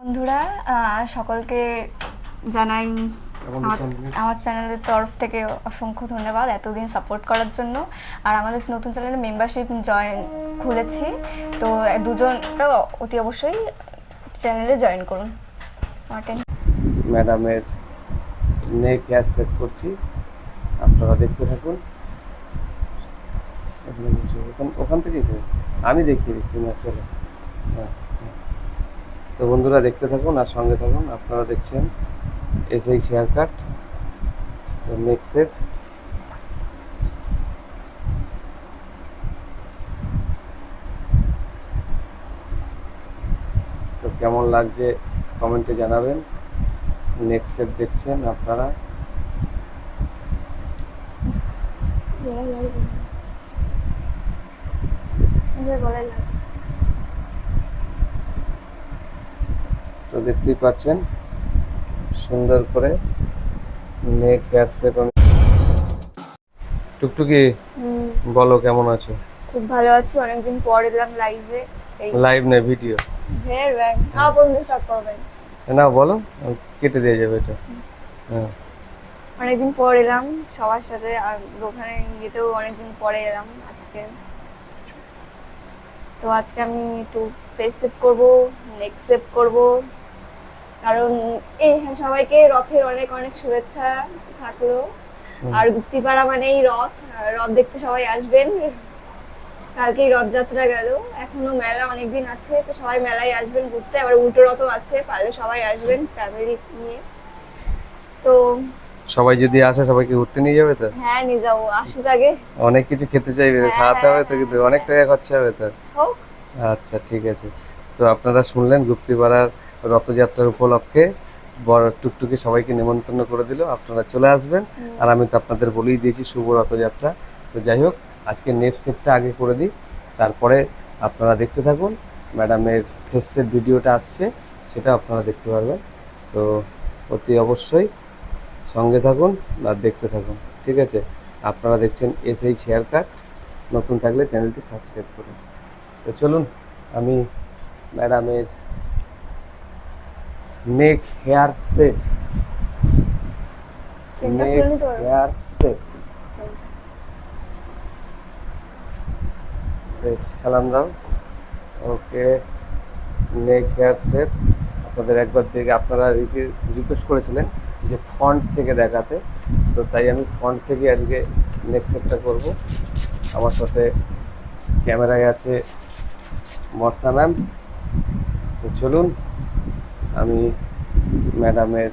বন্ধুরা সকলকে জানাই আমার- চ্যানেলের তরফ থেকে অসংখ্য ধন্যবাদ এতদিন সাপোর্ট করার জন্য। আর আমাদের নতুন চ্যানেলে মেম্বারশিপ জয়েন খুলেছি তো দুজন অতি অবশ্যই চ্যানেলে জয়েন করুন। ম্যাডামের নেক হেয়ার সেট করছি আপনারা দেখতে থাকুন। ওখান- থেকেই আমি দেখিয়ে দিচ্ছি না চলো হ্যাঁ, হ্যাঁ। তো বন্ধুরা দেখতে থাকুন আর সঙ্গে থাকুন, আপনারা দেখছেন S H hair cut neck set তো কেমন লাগছে কমেন্টে জানাবেন নেক্সট সেট দেখছেন আপনারা। তো দেখতেই পাচ্ছেন সুন্দর করে নেক হেয়ার সেট টুকটুকি বলো কেমন আছো? খুব ভালো আছি অনেকদিন পর এলাম লাইভে লাইভ নেই ভিডিও ভের ব্যাগ হ্যাঁ বন্ধু স্টার্ট করবেন। না বলো কেটে দিয়ে যাবে এটা। হ্যাঁ। অনেকদিন পর এলাম সবার সাথে আর দোকানে গিয়েতেও অনেকদিন পরে এলাম আজকে। তো আজকে আমি একটু ফেস সেভ করব নেক সেভ করব। কারণ এই হ্যাঁ সবাইকে রথের অনেক অনেক শুভেচ্ছা থাকল। আর গুপ্তিপাড়া মানেই রথ। রথ দেখতে সবাই আসবেন। কালকেই রথযাত্রা গেল। এখনও মেলা অনেকদিন আছে তো সবাই মেলায় আসবেন ঘুরতে। আবার উল্টো রথও আছে পারলে সবাই আসবেন ফ্যামিলি নিয়ে। তো সবাই যদি আসে সবাইকে ঘুরতে নিয়ে যাবে তো? হ্যাঁ নিয়ে যাব। আসুক আগে। অনেক কিছু খেতে চাইবে হ্যাঁ, খাওয়াতে হ্যাঁ, হবে তো কিন্তু অনেক টাকা খরচা হবে তো। আচ্ছা ঠিক আছে। তো আপনারা শুনলেন গুপ্তিপাড়ার রথযাত্রার উপলক্ষে বড় টুকটুকি সবাইকে নিমন্ত্রণ করে দিল আপনারা চলে আসবেন। আর আমি তো আপনাদের বলেই দিয়েছি শুভ রথযাত্রা। তো যাই হোক আজকে নেট সেটটা আগে করে দিই। তারপরে আপনারা দেখতে থাকুন ম্যাডামের ফেসের ভিডিওটা আসছে সেটা আপনারা দেখতে পারবেন। তো অতি অবশ্যই সঙ্গে থাকুন আর দেখতে থাকুন ঠিক আছে? আপনারা দেখছেন এস এইচ হেয়ার কাট নতুন থাকলে চ্যানেলটি সাবস্ক্রাইব করুন। তো চলুন আমি ম্যাডামের নেক হেয়ার নিতে পারব? হেয়ার সেট বেশ সালাম দাও ওকে নেক হেয়ার সেট আপনাদের একবার দেখে আপনারা রিকোয়েস্ট করেছিলেন যে ফন্ট থেকে দেখাতে। তো তাই আমি ফন্ট থেকে আজকে নেক সেটটা করব। আমার সাথে ক্যামেরায় আছে বর্ষা ম্যাম। তো চলুন আমি ম্যাডামের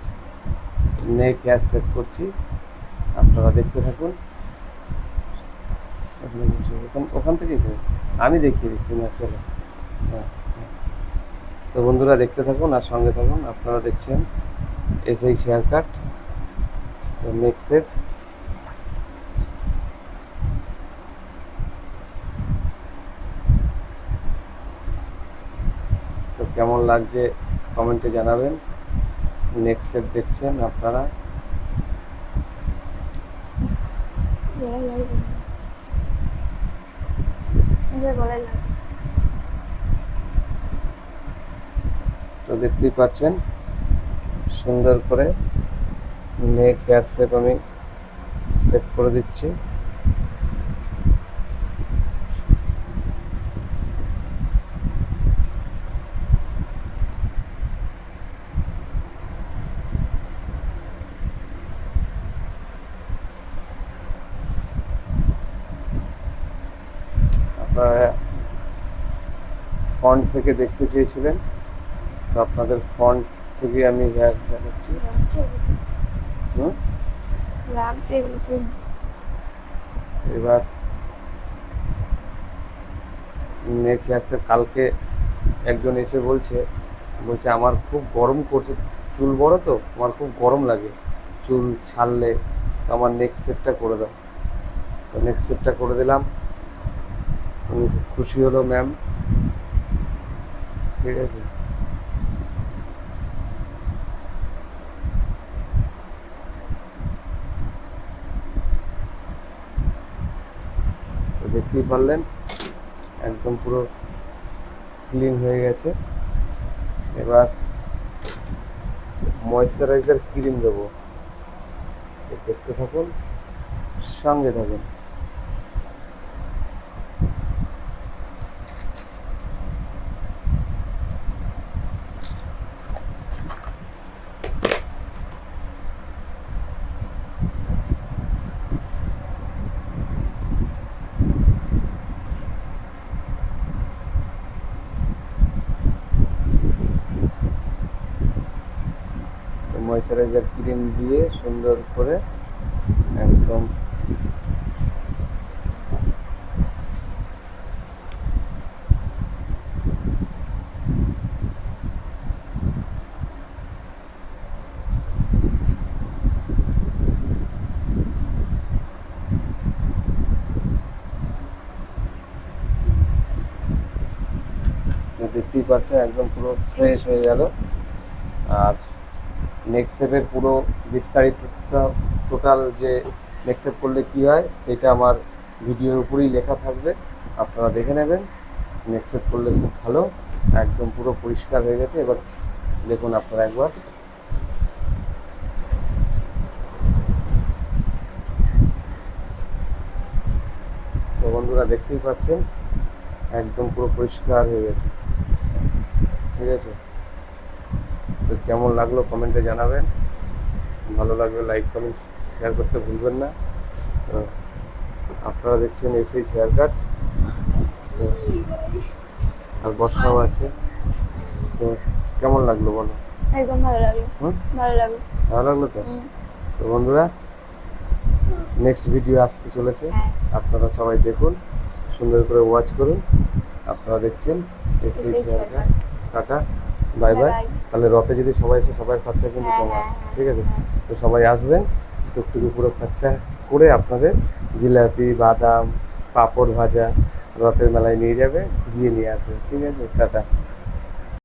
নেক হেয়ার সেট করছি। আপনারা দেখতে থাকুন। ওখানে থেকেই তো আমি দেখিয়ে দিচ্ছি না হ্যাঁ হ্যাঁ। তো বন্ধুরা দেখতে থাকুন আর সঙ্গে থাকুন। আপনারা দেখছেন S H hair cut neck set তো কেমন লাগছে কমেন্টে জানাবেন। নেক্সট সেট দেখছেন আপনারা। তো দেখতেই পাচ্ছেন, সুন্দর করে নেক হেয়ার শেপ আমি সেট করে দিচ্ছি আপনারা ফন্ট থেকে দেখতে চেয়েছিলেন তো আপনাদের ফন্ট থেকে আমি দেখাচ্ছি। এবার নেক্সট কালকে একজন এসে বলছে বলছে আমার খুব গরম করছে চুল বড় তো আমার খুব গরম লাগে চুল ছাড়লে তো আমার নেক্সট সেটটা করে দাও। তো নেক্সট সেটটা করে দিলাম। খুশি হলো ম্যাম ঠিক আছে। তো দেখতেই পারলেন, একদম পুরো ক্লিন হয়ে গেছে। এবার ময়শ্চারাইজার ক্রিম দেবো। দেখতে থাকুন, সঙ্গে থাকুন তো ময়শ্চারাইজার ক্রিম দিয়ে সুন্দর করে একদম দেখতেই পাচ্ছেন একদম পুরো ফ্রেশ হয়ে গেল। আর নেক্সট সেপের পুরো বিস্তারিত টোটাল যে নেক্সট সেপ করলে কি হয়, সেটা আমার ভিডিওর উপরেই লেখা থাকবে। আপনারা দেখে নেবেন। নেক্সট সেপ করলে খুব ভালো। একদম পুরো পরিষ্কার হয়ে গেছে। এবার দেখুন আপনারা একবার। তো বন্ধুরা দেখতেই পাচ্ছেন, একদম পুরো পরিষ্কার হয়ে গেছে। ঠিক আছে? কেমন লাগল কমেন্টে জানাবেন। ভালো লাগলে লাইক কমেন্ট শেয়ার করতে ভুলবেন না। তো আপনারা দেখছেন এসেই হেয়ার কাট তো আর বর্ষাও আছে। তো কেমন লাগল বলো? একদম ভালো লাগল। ভালো লাগল। ভালো লাগল তো? তো বন্ধুরা নেক্সট ভিডিও আসতে চলেছে। হ্যাঁ। আপনারা সবাই দেখুন সুন্দর করে ওয়াচ করুন। আপনারা দেখছেন এসেই hair cut tata bye bye. তাহলে রথে যদি সবাই এসে সবাই খরচা কিন্তু কমা তোমার হ্যাঁ, হ্যাঁ, ঠিক আছে? হ্যাঁ। তো সবাই আসবেন টুকটুকু পুরো খরচা করে আপনাদের জিলাপি বাদাম পাঁপড় ভাজা রথের মেলায় নিয়ে যাবে ঘুরিয়ে নিয়ে আসবে ঠিক আছে? টাটা।